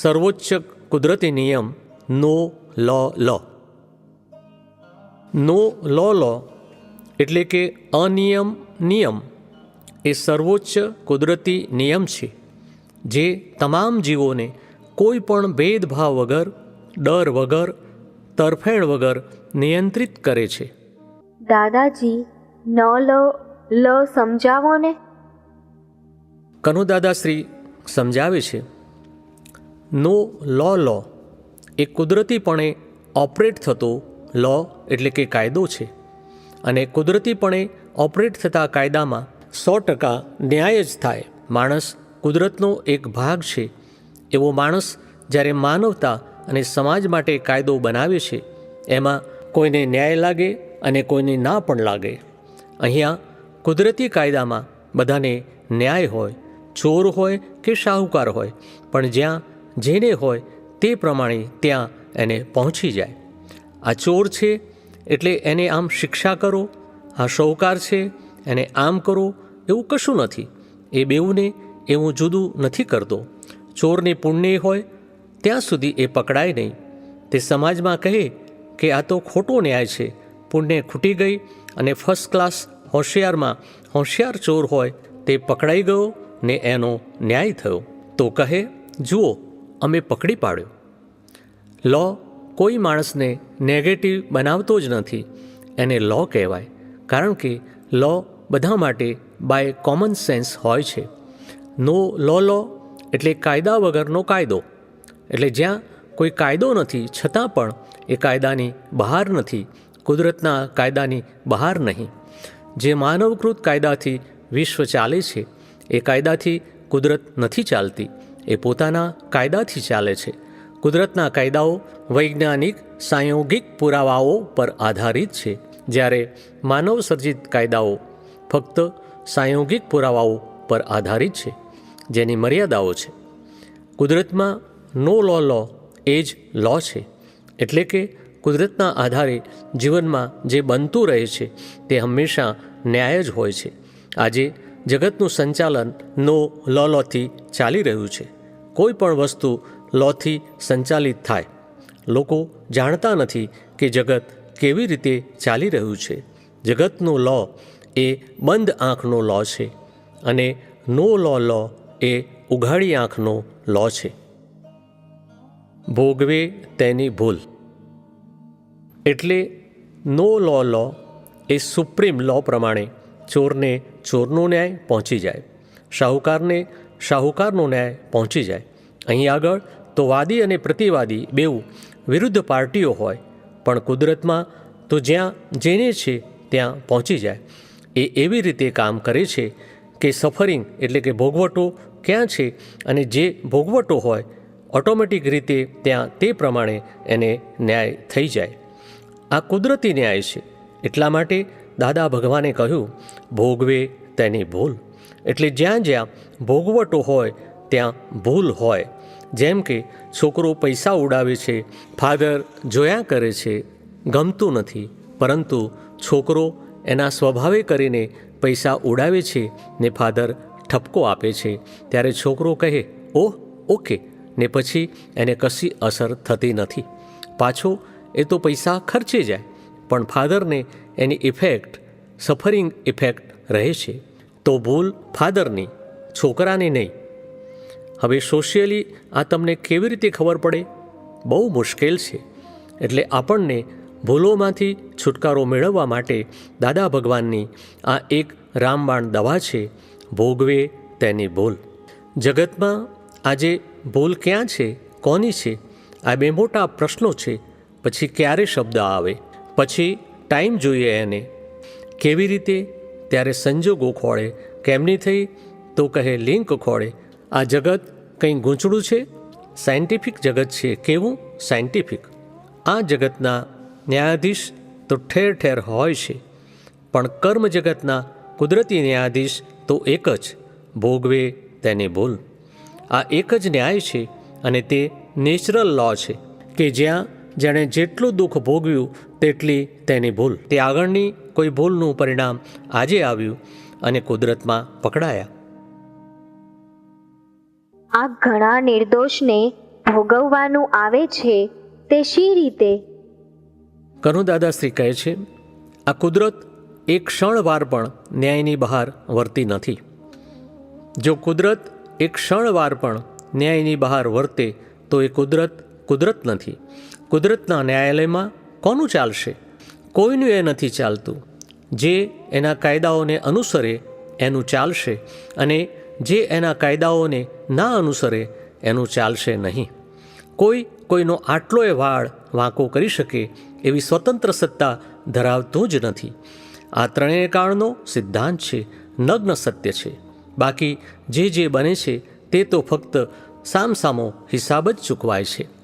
સર્વોચ્ચ કુદરતી નિયમ નો લો લો. નો લો લો એટલે કે અનિયમ નિયમ એ સર્વોચ્ચ કુદરતી નિયમ છે જે તમામ જીવોને કોઈ પણ ભેદભાવ વગર ડર વગર તરફેણ વગર નિયંત્રિત કરે છે. દાદાજી ન લો લ સમજાવો ને. કનુદાદાશ્રી સમજાવે છે નો લો લો. એ કુદરતીપણે ઓપરેટ થતો લો એટલે કે કાયદો છે. અને કુદરતીપણે ઓપરેટ થતા કાયદામાં સો ટકા ન્યાય જ થાય. માણસ કુદરતનો એક ભાગ છે. એવો માણસ જ્યારે માનવતા અને સમાજ માટે કાયદો બનાવે છે, એમાં કોઈને ન્યાય લાગે અને કોઈને ના પણ લાગે. અહીંયા કુદરતી કાયદામાં બધાને ન્યાય હોય, ચોર હોય કે શાહુકાર હોય. પણ જ્યાં જેને હોય તે પ્રમાણે ત્યાં એને પહોંચી જાય. આ ચોર છે, એટલે એને આમ શિક્ષા કરો, આ શાહુકાર છે, એને આમ કરો, એવું કશું નથી. એ બેઉને એવું જુદું નથી કરતો. ચોરને પુણ્ય હોય, ત્યાં સુધી એ પકડાય નહીં. તે સમાજમાં કહે કે આ તો ખોટો ન્યાય છે. પુણ્ય ખૂટી ગઈ અને ફર્સ્ટ ક્લાસ હોશિયારમાં હોશિયાર ચોર હોય તે પકડાઈ ગયો ને એનો ન્યાય થયો. તો કહે, જુઓ અમે પકડી પાડ્યો. લો, કોઈ માણસને નેગેટિવ બનાવતો જ નથી. એને લો કહેવાય. કારણ કે લો બધા માટે બાય કોમન સેન્સ હોય છે. નો લો લો એટલે કાયદા વગરનો કાયદો. એટલે જ્યાં કોઈ કાયદો નથી, છતાં પણ એ કાયદાની બહાર નથી, કુદરતના કાયદાની બહાર નહીં. જે માનવકૃત કાયદાથી વિશ્વ ચાલે છે, એ કાયદાથી કુદરત નથી ચાલતી. એ પોતાના કાયદાથી ચાલે છે. કુદરતના કાયદાઓ વૈજ્ઞાનિક, સાંયોગિક પુરાવાઓ પર આધારિત છે. જ્યારે માનવ સર્જિત કાયદાઓ ફક્ત સાંયોગિક પુરાવાઓ પર આધારિત છે, જેની મર્યાદાઓ છે. કુદરતમાં નો લો લો એ જ લો છે. એટલે કે કુદરતના આધારે જીવનમાં જે બનતું રહે છે, તે હંમેશા ન્યાય જ હોય છે. આજે જગતનું સંચાલન નો લો લોથી ચાલી રહ્યું છે. કોઈ પણ વસ્તુ લોથી સંચાલિત થાય. લોકો જાણતા નથી કે જગત કેવી રીતે ચાલી રહ્યું છે. જગતનો લો એ બંધ આંખનો લો છે અને નો લો લો એ ઉઘાડી આંખનો લો છે. ભોગવે તેની ભૂલ. એટલે નો લો લો એ સુપ્રીમ લો પ્રમાણે ચોરને ચોરનો ન્યાય પહોંચી જાય. શાહુકારને શાહુકારનો ન્યાય પહોંચી જાય. અહીં આગળ તો વાદી અને પ્રતિવાદી બેઉ વિરુદ્ધ પાર્ટીઓ હોય, પણ કુદરતમાં તો જ્યાં જેને છે ત્યાં પહોંચી જાય. એ એવી રીતે કામ કરે છે કે સફરિંગ એટલે કે ભોગવટો ક્યાં છે અને જે ભોગવટો હોય, ઓટોમેટિક રીતે ત્યાં તે પ્રમાણે એને ન્યાય થઈ જાય. આ કુદરતી ન્યાય છે. એટલા માટે દાદા ભગવાને કહ્યું, ભોગવે તેની ભૂલ. એટલે જ્યાં જ્યાં ભોગવટો હોય, ત્યાં ભૂલ હોય. જેમ કે, છોકરો પૈસા ઉડાવે છે, ફાધર જોયા કરે છે, ગમતું નથી. પરંતુ છોકરો એના સ્વભાવે કરીને પૈસા ઉડાવે છે ને ફાધર ઠપકો આપે છે. ત્યારે છોકરો કહે, ઓહ, ઓકે. ને પછી એને કશી અસર થતી નથી. પાછો એ તો પૈસા ખર્ચે જાય. પણ ફાધરને એની ઇફેક્ટ સફરિંગ ઇફેક્ટ રહે છે. તો ભૂલ ફાધરની છોકરાની નહીં. હવે સોશિયલી આ તમને કેવી રીતે ખબર પડે? બહુ મુશ્કેલ છે. એટલે આપણને ભૂલોમાંથી છુટકારો મેળવવા માટે દાદા ભગવાનની આ એક રામબાણ દવા છે, ભોગવે તેની ભૂલ. જગતમાં આજે ભૂલ ક્યાં છે? કોની છે? આ બે મોટા પ્રશ્નો છે. પછી ક્યારે શબ્દ આવે? પછી ટાઈમ જોઈએ એને. કેવી રીતે? ત્યારે સંજોગો ખોળે, કેમની થઈ? તો કહે, લિંક ખોળે. આ જગત કંઈ ગૂંચળું છે? સાયન્ટિફિક જગત છે. કેવું? સાયન્ટિફિક. આ જગતના ન્યાયાધીશ તો ઠેર ઠેર હોય છે. પણ કર્મ જગતના કુદરતી ન્યાયાધીશ તો એક જ. ભોગવે તેને ભૂલ. આ એક જ ન્યાય છે અને તે નેચરલ લો છે કે જ્યાં જેણે જેટલું દુઃખ ભોગવ્યું તેટલી તેની ભૂલ. તે આગળની કોઈ ભૂલનું પરિણામ આજે આવ્યું અને કુદરતમાં પકડાયા. આ ઘણા નિર્દોષને ભોગવવાનું આવે છે તે શી રીતે? કરુદાદાશ્રી કહે છે આ કુદરત એક ક્ષણવાર પણ ન્યાયની બહાર વર્તી નથી. જો કુદરત એક ક્ષણવાર પણ ન્યાયની બહાર વર્તે તો એ કુદરત કુદરત નથી. કુદરતના ન્યાયાલયમાં કોનું ચાલશે? કોઈનું એ નથી ચાલતું. જે એના કાયદાઓને અનુસરે, એનું ચાલશે અને જે એના કાયદાઓને ના અનુસરે, એનું ચાલશે નહીં. કોઈ કોઈનો આટલોય વાળ વાંકો કરી શકે એવી સ્વતંત્ર સત્તા ધરાવતું જ નથી. આ ત્રણેય કાળનો સિદ્ધાંત છે, નગ્ન સત્ય છે. બાકી જે જે બને છે, તે તો ફક્ત સામસામો હિસાબ જ ચૂકવાય છે.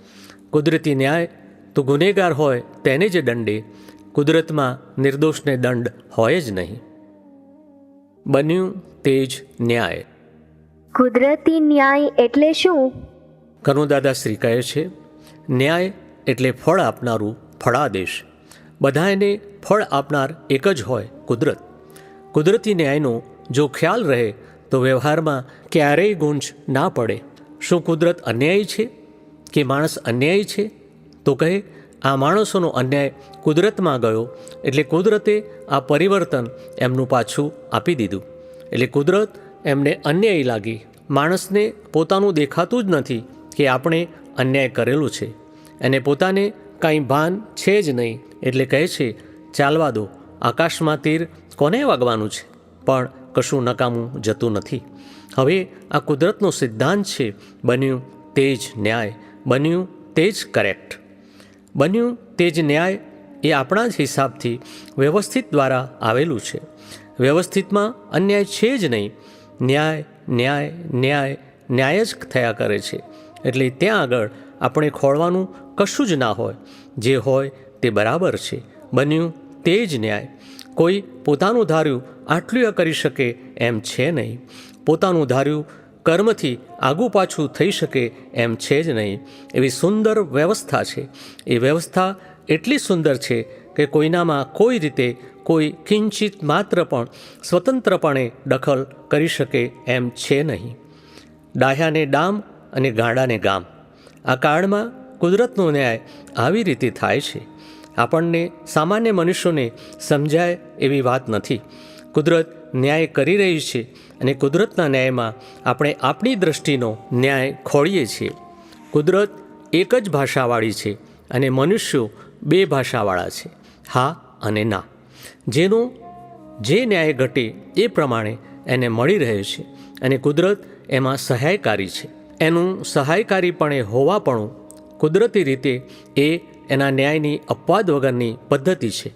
કુદરતી ન્યાય તો ગુનેગાર હોય તેને જ દંડે. કુદરતમાં નિર્દોષને દંડ હોય જ નહીં. બન્યું તે જ ન્યાય. કુદરતી ન્યાય એટલે શું? કનુદાદાશ્રી કહે છે ન્યાય એટલે ફળ આપનારું ફળાદેશ. બધાને ફળ આપનાર એક જ હોય કુદરત. કુદરતી ન્યાયનો જો ખ્યાલ રહે તો વ્યવહારમાં ક્યારેય ગુંજ ના પડે. શું કુદરત અન્યાયી છે? કે માણસ અન્યાયી છે? તો કહે, આ માણસોનો અન્યાય કુદરતમાં ગયો, એટલે કુદરતે આ પરિવર્તન એમનું પાછું આપી દીધું. એટલે કુદરત એમને અન્યાયી લાગી. માણસને પોતાનું દેખાતું જ નથી કે આપણે અન્યાય કરેલું છે. એને પોતાને કાંઈ ભાન છે જ નહીં, એટલે કહે છે, ચાલવા દો, આકાશમાં તીર કોને વાગવાનું છે? પણ કશું નકામું જતું નથી. હવે આ કુદરતનો સિદ્ધાંત છે, બન્યું તે જ ન્યાય. બન્યું તે જ કરેક્ટ બન્યું તે જ ન્યાય એ આપણા જ હિસાબથી વ્યવસ્થિત દ્વારા આવેલું છે. વ્યવસ્થિતમાં અન્યાય છે જ નહીં. ન્યાય ન્યાય ન્યાય ન્યાય જ થયા કરે છે. એટલે ત્યાં આગળ આપણે ખોળવાનું કશું જ ના હોય. જે હોય તે બરાબર છે. બન્યું તે જ ન્યાય. કોઈ પોતાનું ધાર્યું આટલું કરી શકે એમ છે નહીં. પોતાનું ધાર્યું કર્મથી આગું પાછું થઈ શકે એમ છે જ નહીં. એવી સુંદર વ્યવસ્થા છે. એ વ્યવસ્થા એટલી સુંદર છે કે કોઈનામાં કોઈ રીતે કોઈ કિંચિત માત્ર પણ સ્વતંત્રપણે દખલ કરી શકે એમ છે નહીં. ડાહ્યાને ડામ અને ગાડાને ગામ. આ કાળમાં કુદરતનો ન્યાય આવી રીતે થાય છે. આપણને સામાન્ય મનુષ્યોને સમજાય એવી વાત નથી. કુદરત ન્યાય કરી રહી છે અને કુદરતના ન્યાયમાં આપણે આપણી દ્રષ્ટિનો ન્યાય ખોળીએ છીએ. કુદરત એક જ ભાષાવાળી છે અને મનુષ્યો બે ભાષાવાળા છે, હા અને ના. જેનો જે ન્યાય ઘટે એ પ્રમાણે એને મળી રહે છે અને કુદરત એમાં સહાયકારી છે. એનું સહાયકારીપણે હોવાપણું કુદરતી રીતે એ એના ન્યાયની અપવાદ વગરની પદ્ધતિ છે.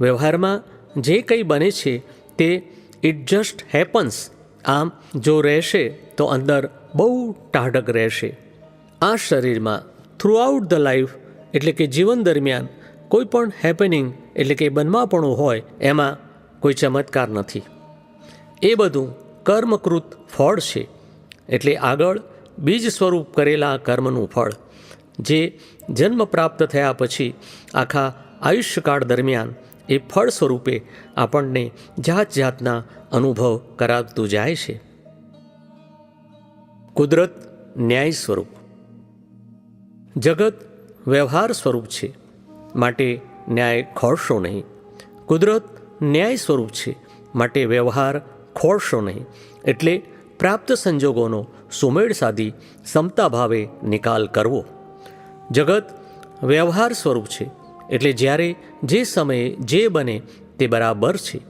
વ્યવહારમાં જે કંઈ બને છે તે ઇટ જસ્ટ હેપન્સ આમ, જો રહેશે, તો અંદર બહુ ટાઢક રહેશે. આ શરીરમાં થ્રુઆઉટ ધ લાઈફ એટલે કે જીવન દરમિયાન કોઈ પણ હેપનિંગ એટલે કે બનવાપણું હોય, એમાં કોઈ ચમત્કાર નથી. એ બધું કર્મકૃત ફળ છે. એટલે આગળ બીજ સ્વરૂપ કરેલા કર્મનું ફળ, જે જન્મ પ્રાપ્ત થયા પછી આખા આયુષ્યકાળ દરમિયાન એ ફળ સ્વરૂપે આપણને જાત જાતના અનુભવ કરાવતું જાય છે. કુદરત ન્યાય સ્વરૂપ. જગત વ્યવહાર સ્વરૂપ છે, માટે ન્યાય ખોળશો નહીં. કુદરત ન્યાય સ્વરૂપ છે, માટે વ્યવહાર ખોળશો નહીં. એટલે પ્રાપ્ત સંજોગોનો સુમેળ સાધી સમતા ભાવે નિકાલ કરવો. જગત વ્યવહાર સ્વરૂપ છે એટલે જ્યારે જે સમયે જે બને તે બરાબર છે.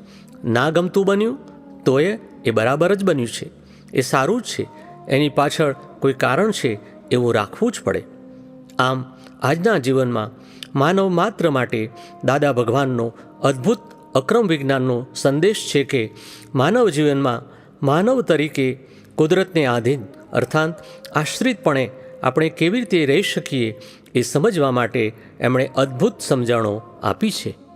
ના ગમતું બન્યું, તોય એ બરાબર જ બન્યું છે. એ સારું જ છે. એની પાછળ કોઈ કારણ છે એવું રાખવું જ પડે. આમ આજના જીવનમાં માનવ માત્ર માટે દાદા ભગવાનનો અદ્ભુત અક્રમ વિજ્ઞાનનો સંદેશ છે કે માનવ જીવનમાં માનવ તરીકે કુદરતને આધીન, અર્થાત આશ્રિતપણે આપણે કેવી રીતે રહી શકીએ એ સમજવા માટે એમણે અદ્ભુત સમજણો આપી છે.